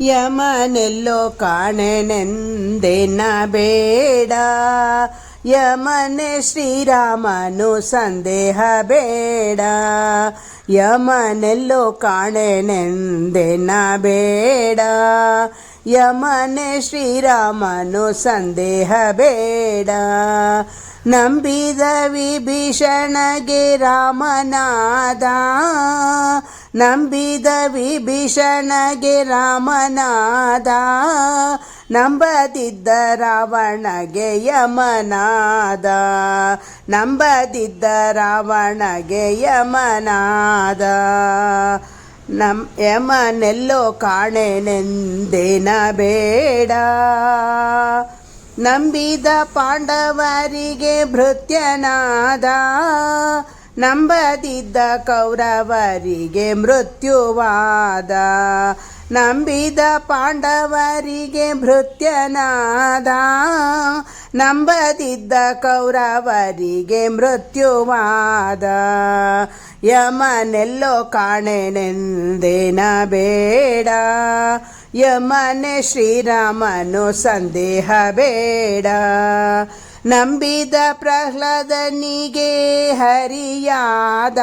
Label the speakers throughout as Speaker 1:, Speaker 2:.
Speaker 1: ಯಮನೆಲ್ಲೋ ಕಾಣೆನೆಂದೆನ ಬೇಡ. ಯಮನೆ ಶ್ರೀರಾಮನು ಸಂದೇಹ ಬೇಡ. ಯಮನೆಲ್ಲೋ ಕಾಣೆನೆಂದೆನ ಬೇಡ. ಯಮನೆ ಶ್ರೀರಾಮನು ಸಂದೇಹ ಬೇಡ. ನಂಬಿದ ವಿಭೀಷಣಗೆ ರಾಮನಾದ. ನಂಬಿದ ವಿಭೀಷಣಗೆ ರಾಮನಾದ, ನಂಬದಿದ್ದ ರಾವಣಗೆ ಯಮನಾದ, ನಂಬದಿದ್ದ ರಾವಣಗೆ ಯಮನಾದ. ನಮ್ ಯಮನೆಲ್ಲೋ ಕಾಣೆನೆಂದೇನ ಬೇಡ ನಂಬಿದ ಪಾಂಡವರಿಗೆ ಭೃತ್ಯನಾದ ನಂಬದಿದ್ದ ಕೌರವರಿಗೆ ಮೃತ್ಯುವಾದ. ನಂಬಿದ ಪಾಂಡವರಿಗೆ ಭೃತ್ಯನಾದ ನಂಬದಿದ್ದ ಕೌರವರಿಗೆ ಮೃತ್ಯುವಾದ. ಯಮನೆಲ್ಲೋ ಕಾಣೆನೆಂದೇನ ಬೇಡ. ಯಮನೆ ಶ್ರೀರಾಮನು ಸಂದೇಹ ಬೇಡ. ನಂಬಿದ ಪ್ರಹ್ಲಾದನಿಗೆ ಹರಿಯಾದ,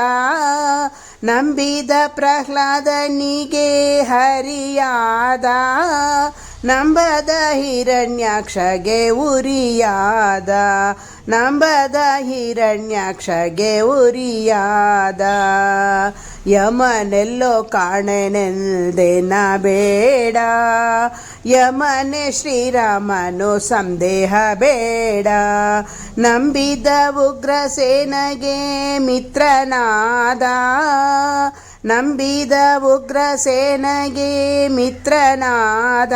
Speaker 1: ನಂಬಿದ ಪ್ರಹ್ಲಾದನಿಗೆ ಹರಿಯಾದ, ನಂಬದ ಹಿರಣ್ಯಾಕ್ಷಗೆ ಉರಿಯಾದ, ನಂಬದ ಹಿರಣ್ಯಾಕ್ಷಗೆ ಉರಿಯಾದ. ಯಮನೆಲ್ಲೋ ಕಾಣೆನೆಂದೆನ ಬೇಡ. ಯಮನೆ ಶ್ರೀರಾಮನು ಸಂದೇಹ ಬೇಡ. ನಂಬಿದ ಉಗ್ರಸೇನಗೆ ಮಿತ್ರನಾದ. ನಂಬಿದ ಉಗ್ರಸೇನಗೆ ಮಿತ್ರನಾದ.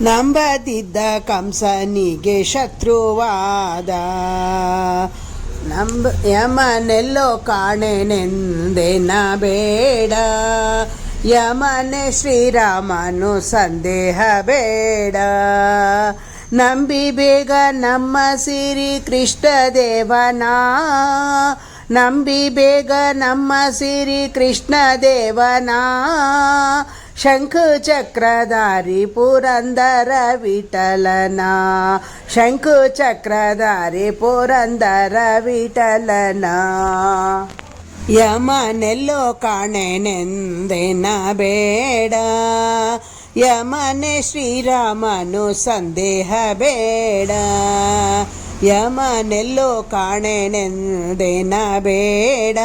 Speaker 1: ನಂಬದಿದ್ದ ಕಂಸನಿಗೆ ಶತ್ರುವಾದ. ನಂಬ ಯಮನೆಲ್ಲೋ ಕಾಣೆನೆಂದೆನ ಬೇಡ. ಯಮನೆ ಶ್ರೀರಾಮನು ಸಂದೇಹ ಬೇಡ. ನಂಬಿ ಬೇಗ ನಮ್ಮ ಸಿರಿ ಕೃಷ್ಣ ದೇವನ ನಂಬಿ ಬೇಗ ನಮ್ಮ ಸಿರಿ ಕೃಷ್ಣ ದೇವನ. ಶಂಖ ಚಕ್ರಧಾರಿ ಪುರಂದರ ವಿಠಲನ. ಶಂಖ ಚಕ್ರಧಾರಿ ಪುರಂದರ ವಿಠಲನ. ಯಮನೆಲ್ಲೋ ಕಾಣೆನೆಂದೆನ ಬೇಡ. ಯಮನೆ ಶ್ರೀರಾಮನು ಸಂದೇಹ ಬೇಡ. ಯಮನೆಲ್ಲೋ ಕಾಣೆನೆಂದೆನ ಬೇಡ.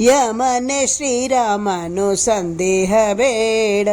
Speaker 1: ಯಮನೆ ಶ್ರೀರಾಮನು ಸಂದೇಹ ಬೇಡ.